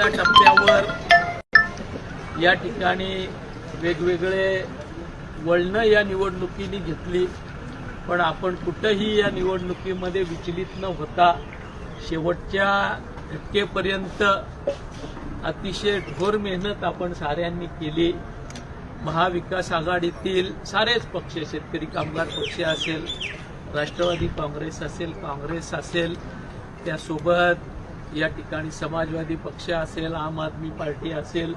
या टप्प्यावर या ठिकाणी वेगवेगळे वळणं या निवडणुकीने घेतली पण आपण कुठंही या निवडणुकीमध्ये विचलित न होता शेवटच्या घटकेपर्यंत अतिशय ढोर मेहनत आपण साऱ्यांनी केली. महाविकास आघाडीतील सारेच पक्ष शेतकरी कामगार पक्ष असेल राष्ट्रवादी काँग्रेस असेल काँग्रेस असेल त्यासोबत या ठिकाणी समाजवादी पक्ष असेल आम आदमी पार्टी असेल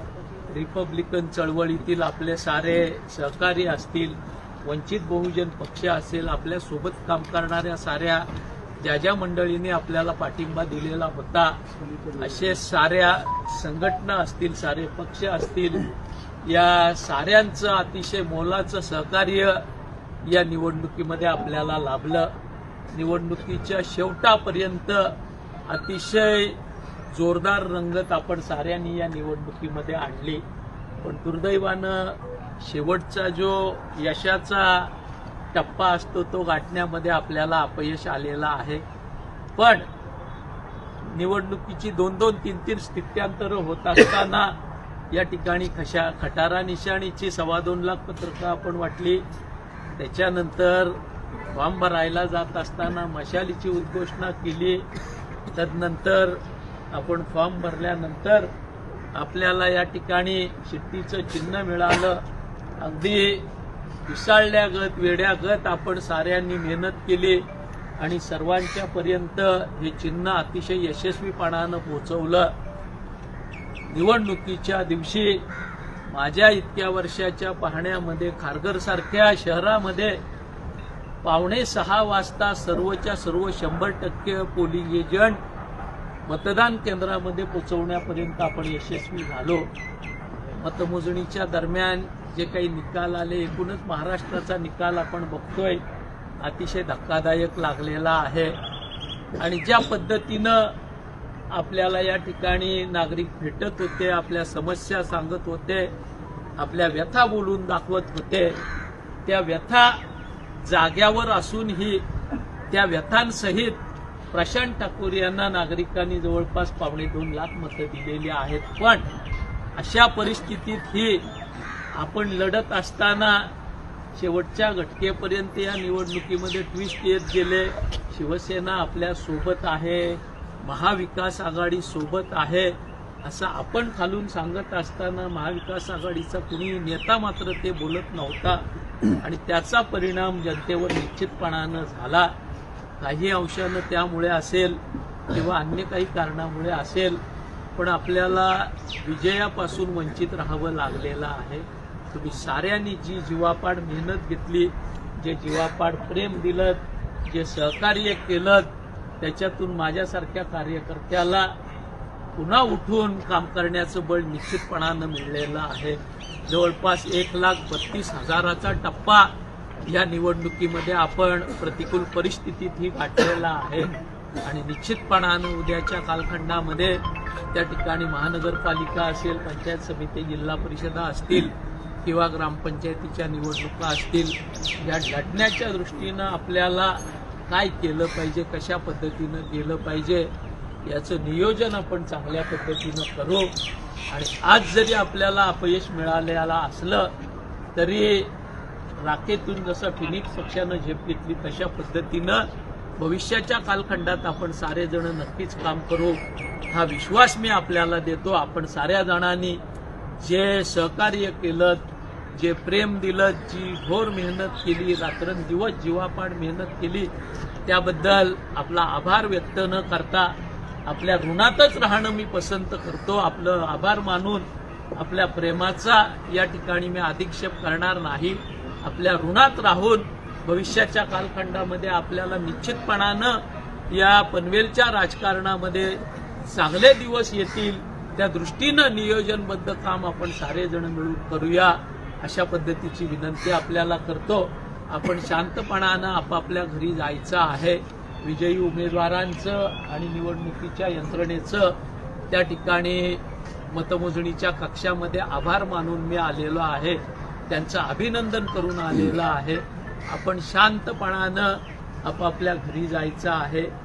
रिपब्लिकन चळवळीतील आपले सारे सहकारी असतील वंचित बहुजन पक्ष असेल आपल्यासोबत काम करणाऱ्या साऱ्या ज्या ज्या मंडळींनी आपल्याला पाठिंबा दिलेला होता असे साऱ्या संघटना असतील सारे पक्ष असतील या साऱ्यांचं अतिशय मोलाचं सहकार्य या निवडणुकीमध्ये आपल्याला लाभलं. निवडणुकीच्या शेवटापर्यंत अतिशय जोरदार रंगत आपण साऱ्यांनी या निवडणुकीमध्ये आणली. पण दुर्दैवानं शेवटचा जो यशाचा टप्पा असतो तो गाठण्यामध्ये आपल्याला अपयश आलेला आहे. पण निवडणुकीची दोन दोन तीन तीन स्थित्यांतरं होत असताना या ठिकाणी खशा खटारा निशाणीची सव्वा दोन लाख पत्रकं आपण वाटली. त्याच्यानंतर फॉर्म भरायला जात असताना मशालीची उद्घोषणा केली. तदनंतर आपण फॉर्म भरल्यानंतर आपल्याला या ठिकाणी शिट्टीचं चिन्ह मिळालं. अगदी विसाळल्यागत वेड्यागत आपण साऱ्यांनी मेहनत केली आणि सर्वांच्या पर्यंत हे चिन्ह अतिशय यशस्वीपणानं पोहोचवलं. निवडणुकीच्या दिवशी माझ्या इतक्या वर्षाच्या पाहण्यामध्ये खारघरसारख्या शहरामध्ये पावणे सहा वाजता सर्वच्या सर्व शंभर टक्के पोलिंग एजंट मतदान केंद्रामध्ये पोहोचवण्यापर्यंत आपण यशस्वी झालो. मतमोजणीच्या दरम्यान जे काही निकाल आले एकूणच महाराष्ट्राचा निकाल आपण बघतोय अतिशय धक्कादायक लागलेला आहे. आणि ज्या पद्धतीनं आपल्याला या ठिकाणी नागरिक भेटत होते आपल्या समस्या सांगत होते आपल्या व्यथा बोलून दाखवत होते त्या व्यथा जाग्यावर असूनही त्या व्यथांसहित प्रशांत ठाकूर यांना नागरिकांनी जवळपास पावणे दोन लाख मतं दिलेली आहेत. पण अशा परिस्थितीत ही आपण लढत असताना शेवटच्या घटकेपर्यंत या निवडणुकीमध्ये ट्विस्ट येत गेले. शिवसेना आपल्यासोबत आहे. महाविकास आघाडी सोबत आहे. असं आपण खालून सांगत असताना महाविकास आघाडीचा कुणी नेता मात्र ते बोलत नव्हता. आणि त्याचा परिणाम जनतेवर निश्चितपणानं झाला. काही अंशानं त्यामुळे असेल किंवा अन्य काही कारणामुळे असेल पण आपल्याला विजयापासून वंचित राहावं लागलेलं आहे. तुम्ही साऱ्यांनी जी जीवापाड मेहनत घेतली जे जीवापाड प्रेम दिलं जे सहकार्य केलं त्याच्यातून माझ्यासारख्या कार्यकर्त्याला पुन्हा उठून काम करण्याचं बळ निश्चितपणानं मिळलेलं आहे. जवळपास एक लाख बत्तीस हजाराचा टप्पा या निवडणुकीमध्ये आपण प्रतिकूल परिस्थितीत ही गाठलेला आहे. आणि निश्चितपणानं उद्याच्या कालखंडामध्ये त्या ठिकाणी महानगरपालिका असेल पंचायत समिती जिल्हा परिषदा असतील किंवा ग्रामपंचायतीच्या निवडणुका असतील या लढण्याच्या दृष्टीनं आपल्याला काय केलं पाहिजे कशा पद्धतीनं केलं पाहिजे याचं नियोजन आपण चांगल्या पद्धतीनं करू. आणि आज जरी आपल्याला अपयश मिळालेला असलं तरी राखेतून जसं फिनिक्स पक्षानं झेप घेतली तशा पद्धतीनं भविष्याच्या कालखंडात आपण सारेजण नक्कीच काम करू. हा विश्वास मी आपल्याला देतो. आपण साऱ्या जणांनी जे सहकार्य केलं जे प्रेम दिलं जी घोर मेहनत केली रात्रंदिवस जीवापाड मेहनत केली त्याबद्दल आपला आभार व्यक्त न करता आपल्या ऋणातच राहणं मी पसंत करतो. आपलं आभार मानून आपल्या प्रेमाचा या ठिकाणी मी अधिक्षेप करणार नाही. आपल्या ऋणात राहून भविष्याच्या कालखंडामध्ये आपल्याला निश्चितपणानं या पनवेलच्या राजकारणामध्ये चांगले दिवस येतील. त्या दृष्टीनं नियोजनबद्ध काम आपण सारेजण मिळून करूया अशा पद्धतीची विनंती आपल्याला करतो. आपण शांतपणानं आपापल्या घरी जायचं आहे. विजयी उमेदवारांचं आणि निवडणुकीच्या यंत्रणेचं त्या ठिकाणी मतमोजणीच्या कक्षामध्ये आभार मानून मी आलेलो आहे. त्यांचं अभिनंदन करून आलेलं आहे. आपण शांतपणानं आपापल्या घरी जायचं आहे.